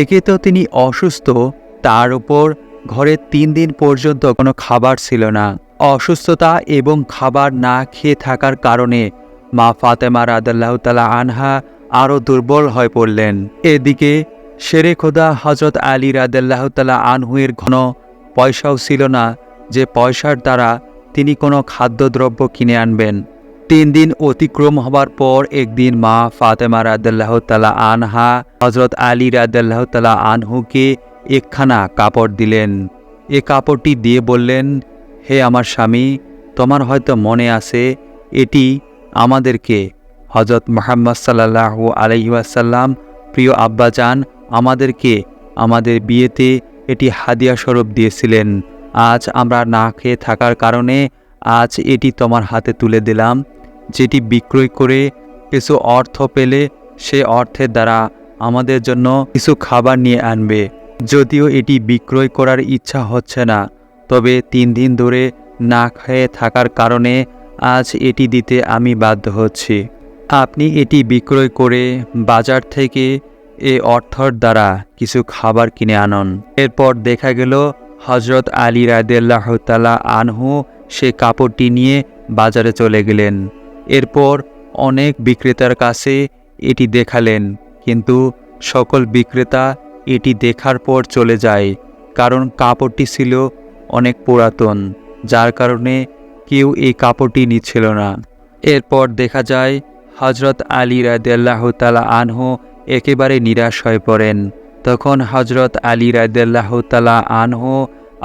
একে তো তিনি অসুস্থ, তার উপর ঘরে তিন দিন পর্যন্ত কোনো খাবার ছিল না। অসুস্থতা এবং খাবার না খেয়ে থাকার কারণে মা ফাতেমা রাদাল্লাহ তালা আনহা আরও দুর্বল হয়ে পড়লেন। এদিকে শেরে খোদা হজরত আলী রাদাল্লাহ তালা আনহুয়ের ঘন পয়সাও ছিল না, যে পয়সার দ্বারা তিনি কোনো খাদ্যদ্রব্য কিনে আনবেন। তিন দিন অতিক্রম হবার পর একদিন মা ফাতেমা রাদাল্লাহ তালা আনহা হজরত আলী রাদাল্লাহ তালা আনহুকে একখানা কাপড় দিলেন। এ কাপড়টি দিয়ে বললেন, হে আমার স্বামী, তোমার হয়তো মনে আছে, এটি আমাদেরকে হজরত মোহাম্মদ সাল্লাহু আলহিউসাল্লাম প্রিয় আব্বাজান, আমাদেরকে আমাদের বিয়েতে এটি হাদিয়া স্বরূপ দিয়েছিলেন। আজ আমরা না খেয়ে থাকার কারণে আজ এটি তোমার হাতে তুলে দিলাম। যেটি বিক্রয় করে কিছু অর্থ পেলে সে অর্থের দ্বারা আমাদের জন্য কিছু খাবার নিয়ে আনবে। যদিও এটি বিক্রয় করার ইচ্ছা হচ্ছে না, তবে তিন দিন ধরে না খেয়ে থাকার কারণে আজ এটি দিতে আমি বাধ্য হচ্ছি। আপনি এটি বিক্রয় করে বাজার থেকে এ অর্থর দ্বারা কিছু খাবার কিনে আনন। এরপর দেখা গেল হজরত আলী রাদেল্লাহ তালা আনহু সে কাপড়টি নিয়ে বাজারে চলে গেলেন। এরপর অনেক বিক্রেতার কাছে এটি দেখালেন, কিন্তু সকল বিক্রেতা এটি দেখার পর চলে যায়, কারণ কাপড়টি ছিল অনেক পুরাতন, যার কারণে কেউ এই কাপড়টি নিচ্ছিল না। এরপর দেখা যায় হজরত আলী রাদেল্লাহ তালা আনহু একেবারে নিরাশ হয়ে পড়েন। তখন হজরত আলী রাদেল্লাহ তালা আনহু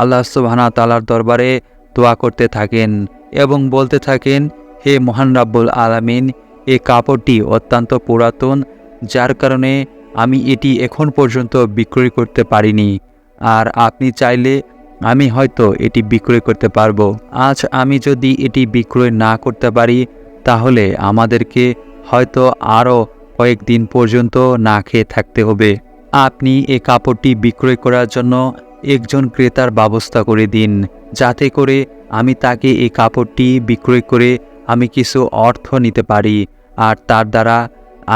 আল্লাহ সুবহানা তালার দরবারে দোয়া করতে থাকেন এবং বলতে থাকেন হে মহান রাব্বুল আলামিন, এ কাপড়টি অত্যন্ত পুরাতন, যার কারণে আমি এটি এখন পর্যন্ত বিক্রয় করতে পারিনি। আর আপনি চাইলে আমি হয়তো এটি বিক্রয় করতে পারব। আজ আমি যদি এটি বিক্রয় না করতে পারি, তাহলে আমাদেরকে হয়তো আরও কয়েকদিন পর্যন্ত না খেয়ে থাকতে হবে। আপনি এ কাপড়টি বিক্রয় করার জন্য একজন ক্রেতার ব্যবস্থা করে দিন, যাতে করে আমি তাকে এই কাপড়টি বিক্রয় করে আমি কিছু অর্থ নিতে পারি, আর তার দ্বারা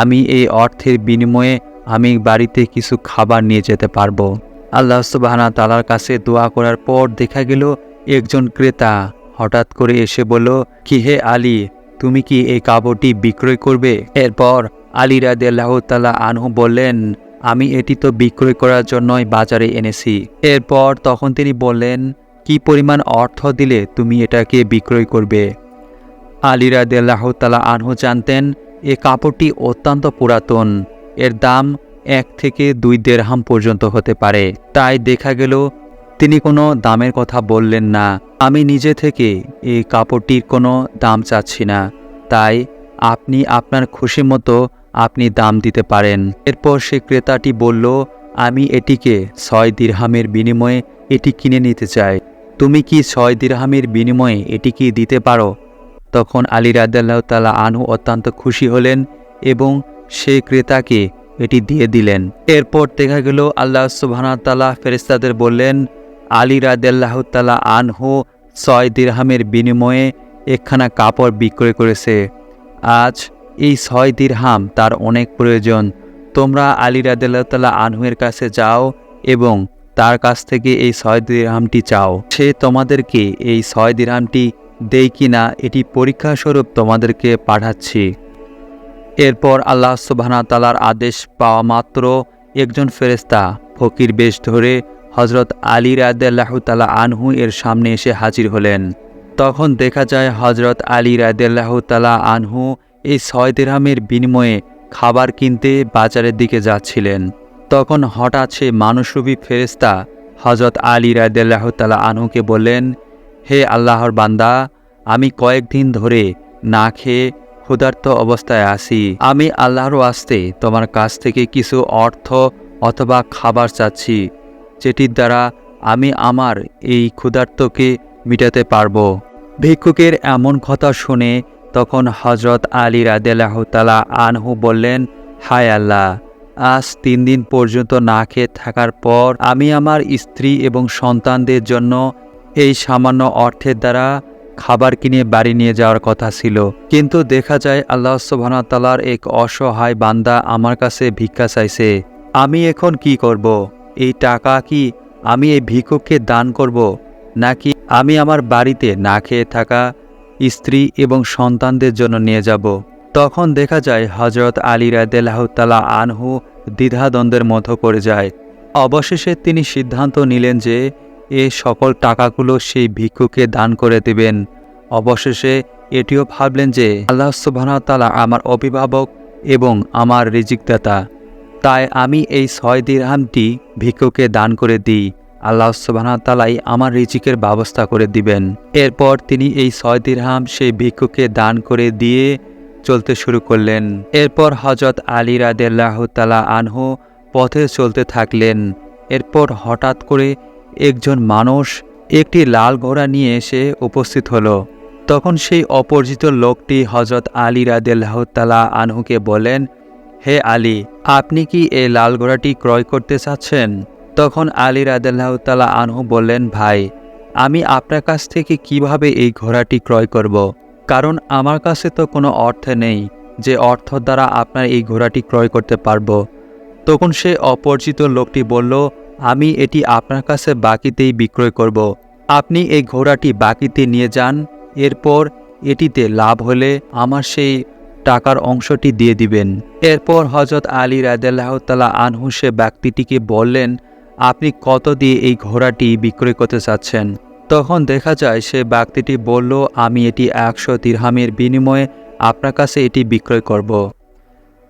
আমি এই অর্থের বিনিময়ে আমি বাড়িতে কিছু খাবার নিয়ে যেতে পারব। আল্লাহ সুবাহানা তালার কাছে দোয়া করার পর দেখা গেল একজন ক্রেতা। হঠাৎ করে এসে বলল, কি হে আলী, তুমি কি এই কাপড়টি বিক্রয় করবে? এরপর আলী রাদেল্লাহ তালা আনহু বললেন, আমি এটি তো বিক্রয় করার জন্যই বাজারে এনেছি। এরপর তখন তিনি বললেন, কি পরিমাণ অর্থ দিলে তুমি এটাকে বিক্রয় করবে? আলী রাদেল্লাহ তালা আনহু জানতেন, এ কাপড়টি অত্যন্ত পুরাতন। এর দাম এক থেকে দুই দেড়হাম পর্যন্ত হতে পারে। তাই দেখা গেল, তিনি কোনো দামের কথা বললেন না। আমি নিজে থেকে এই কাপড়টির কোনো দাম চাচ্ছি না। তাই আপনি আপনার খুশি মতো আপনি দাম দিতে পারেন। এরপর সে ক্রেতাটি বলল, আমি এটিকে ছয় দিরহামের বিনিময়ে এটি কিনে নিতে চাই। তুমি কি ছয় দিরহামের বিনিময়ে এটি কি দিতে পারো? তখন আলী রাদাল্লাহ তালা আনহু অত্যন্ত খুশি হলেন এবং সেই ক্রেতাকে এটি দিয়ে দিলেন। এরপর দেখা গেল, আল্লাহ সুবহানা তালা ফেরেস্তাদের বললেন, আলী রাদাল্লাহ তালা আনহু ছয় দিরহামের বিনিময়ে একখানা কাপড় বিক্রয় করেছে। আজ এই ছয় দিরহাম তার অনেক প্রয়োজন। তোমরা আলী রাদাল্লাহ তালা আনহুয়ের কাছে যাও এবং তার কাছ থেকে এই ছয় দিরহামটি চাও। সে তোমাদেরকে এই ছয় দিরহামটি দেই কিনা এটি পরীক্ষাস্বরূপ তোমাদেরকে পাঠাচ্ছি। এরপর আল্লাহ সুবহানা তালার আদেশ পাওয়া মাত্র একজন ফেরেস্তা ফকির বেশ ধরে হজরত আলী রাদেল্লাহ তালা আনহু এর সামনে এসে হাজির হলেন। তখন দেখা যায় হজরত আলী রাদেল্লাহ তালা আনহু এই ছয় দিরহামের বিনিময়ে খাবার কিনতে বাজারের দিকে যাচ্ছিলেন। তখন হঠাৎ সে মানুষরূপী ফেরেস্তা হজরত আলী রাদেল্লাহ তালা আনহুকে বললেন হে আল্লাহর বান্দা, আমি কয়েকদিন ধরে না খেয়ে ক্ষুধার্ত অবস্থায় আছি। আমি আল্লাহর আসতে তোমার কাছ থেকে কিছু অর্থ অথবা খাবার চাচ্ছি, যেটির দ্বারা আমি আমার এই ক্ষুধার্তকে মিটাতে পারব। ভিক্ষুকের এমন কথা শুনে তখন হজরত আলী রাদেলাহ তালা আনহু বললেন, হায় আল্লাহ, আজ তিন দিন পর্যন্ত না খেয়ে থাকার পর আমি আমার স্ত্রী এবং সন্তানদের জন্য এই সামান্য অর্থের দ্বারা খাবার কিনে বাড়ি নিয়ে যাওয়ার কথা ছিল। কিন্তু দেখা যায় আল্লাহ সুবহানা তালার এক অসহায় বান্দা আমার কাছে ভিক্ষা চাইছে। আমি এখন কি করব? এই টাকা কি আমি এই ভিক্ষুককে দান করব? নাকি আমি আমার বাড়িতে না খেয়ে থাকা স্ত্রী এবং সন্তানদের জন্য নিয়ে যাব? তখন দেখা যায় হজরত আলী রাদেলাহতালা আনহু দ্বিধাদ্বন্দ্বের মতো করে যায়। অবশেষে তিনি সিদ্ধান্ত নিলেন যে এ সকল টাকাগুলো সেই ভিক্ষুকে দান করে দেবেন। অবশেষে এটিও ভাবলেন যে, আল্লাহ সুবাহতালা আমার অভিভাবক এবং আমার রিজিকদাতা। তাই আমি এই ছয় দিরহামটি ভিক্ষুকে দান করে দিই। আল্লাহ সুবাহতালাই আমার রিজিকের ব্যবস্থা করে দিবেন। এরপর তিনি এই ছয় দিরহাম সেই ভিক্ষুকে দান করে দিয়ে চলতে শুরু করলেন। এরপর হজরত আলী রাদেল্লাহ তালা আনহু পথে চলতে থাকলেন। এরপর হঠাৎ করে একজন মানুষ একটি লাল ঘোড়া নিয়ে এসে উপস্থিত হলো। তখন সেই অপরিচিত লোকটি হজরত আলী রাদেল্লাহ তালা আনহুকে বলেন, হে আলী, আপনি কি এই লাল ঘোড়াটি ক্রয় করতে চাচ্ছেন? তখন আলী রাদেল্লাহ তালা আনহু বললেন, ভাই, আমি আপনার কাছ থেকে কীভাবে এই ঘোড়াটি ক্রয় করব। কারণ আমার কাছে তো কোনো অর্থ নেই যে অর্থ দ্বারা আপনার এই ঘোড়াটি ক্রয় করতে পারব। তখন সে অপরিচিত লোকটি বলল আমি এটি আপনার কাছে বাকিতেই বিক্রয় করব। আপনি এই ঘোড়াটি বাকিতে নিয়ে যান, এরপর এটিতে লাভ হলে আমার সেই টাকার অংশটি দিয়ে দিবেন এরপর হজরত আলী রাদেল্লাহতালা আনহু সে ব্যক্তিটিকে বললেন, আপনি কত দিয়ে এই ঘোড়াটি বিক্রয় করতে চাচ্ছেন তখন দেখা যায় সে ব্যক্তিটি বলল, আমি এটি একশো তিরহামের বিনিময়ে আপনার কাছে এটি বিক্রয় করব।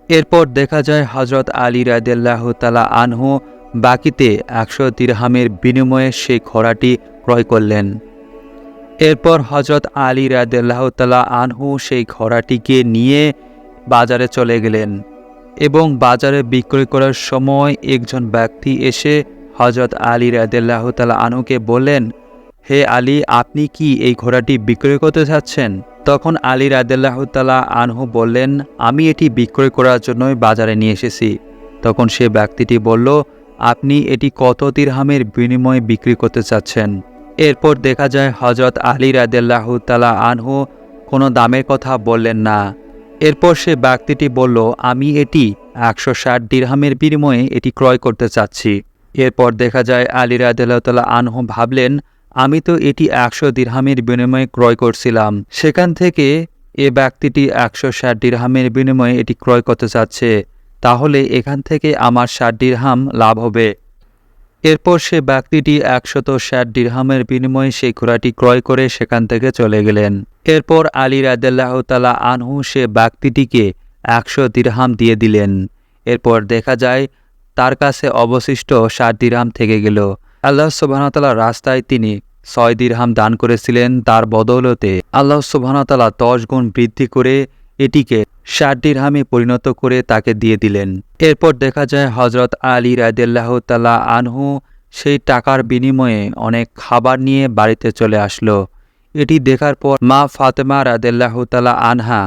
এরপর দেখা যায় হজরত আলী রাদেল্লাহ তালা আনহু বাকিতে একশো তিরহামের বিনিময়ে সেই ঘোড়াটি ক্রয় করলেন। এরপর হজরত আলী রাদেল্লাহ তালা আনহু সেই ঘোড়াটিকে নিয়ে বাজারে চলে গেলেন এবং বাজারে বিক্রয় করার সময় একজন ব্যক্তি এসে হজরত আলী রাদেল্লাহ তালা আনহুকে বললেন, হে আলী, আপনি কি এই ঘোড়াটি বিক্রয় করতে চাচ্ছেন তখন আলী রাদেল্লাহ তালা আনহু বললেন, আমি এটি বিক্রয় করার জন্যই বাজারে নিয়ে এসেছি। তখন সে ব্যক্তিটি বলল আপনি এটি কত তিরহামের বিনিময়ে বিক্রি করতে চাচ্ছেন? এরপর দেখা যায় হজরত আলী রাদেল্লাহ তালা আনহু কোনো দামের কথা বললেন না। এরপর সে ব্যক্তিটি বলল, আমি এটি একশো ষাট দিরহামের বিনিময়ে এটি ক্রয় করতে চাচ্ছি। এরপর দেখা যায় আলী রাদেল্লাহ আনহু ভাবলেন, আমি তো এটি একশো দিরহামের বিনিময়ে ক্রয় করছিলাম। সেখান থেকে এ ব্যক্তিটি একশো ষাট দিরহামের বিনিময়ে এটি ক্রয় করতে চাচ্ছে। তাহলে এখান থেকে আমার ষাট দিরহাম লাভ হবে। এরপর সে ব্যক্তিটি একশত ষাট দিরহামের বিনিময়ে সেই ঘোড়াটি ক্রয় করে সেখান থেকে চলে গেলেন। এরপর আলী রাদেল্লাহ তালা আনহু সে ব্যক্তিটিকে একশো দিরহাম দিয়ে দিলেন। এরপর দেখা যায়, তার কাছে অবশিষ্ট ষাট দিরহাম থেকে গেল। আল্লাহ সুবাহতালা রাস্তায় তিনি ছয় দিরহাম দান করেছিলেন, তার বদৌলতে আল্লাহ সুবাহতালা দশ গুণ বৃদ্ধি করে এটিকে ষাট দিরহামে পরিণত করে তাকে দিয়ে দিলেন। এরপর দেখা যায় হজরত আলী রাদেল্লাহ তালা আনহু সেই টাকার বিনিময়ে অনেক খাবার নিয়ে বাড়িতে চলে আসলো। এটি দেখার পর মা ফাতেমা রাদেল্লাহ তালা আনহা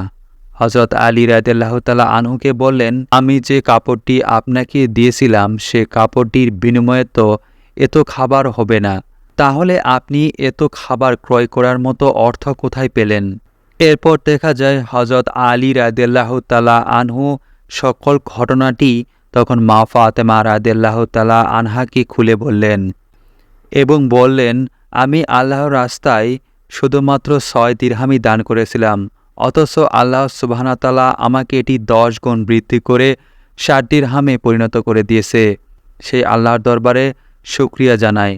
হজরত আলী রাদেল্লাহ তালা আনহুকে বললেন, আমি যে কাপড়টি আপনাকে দিয়েছিলাম, সে কাপড়টির বিনিময়ে তো এত খাবার হবে না। তাহলে আপনি এত খাবার ক্রয় করার মতো অর্থ কোথায় পেলেন? এরপর দেখা যায় হজরত আলী রাদেল্লাহ তালা আনহু সকল ঘটনাটি তখন মা ফাতেমা রাদেল্লাহ তালা আনহাকে খুলে বললেন এবং বললেন, আমি আল্লাহর রাস্তায় শুধুমাত্র ছয় দিরহামি দান করেছিলাম, অথচ আল্লাহ সুবাহতালা আমাকে এটি দশ গুণ বৃদ্ধি করে ষাট দিরহামে পরিণত করে দিয়েছে। সেই আল্লাহর দরবারে শুক্রিয়া জানায়।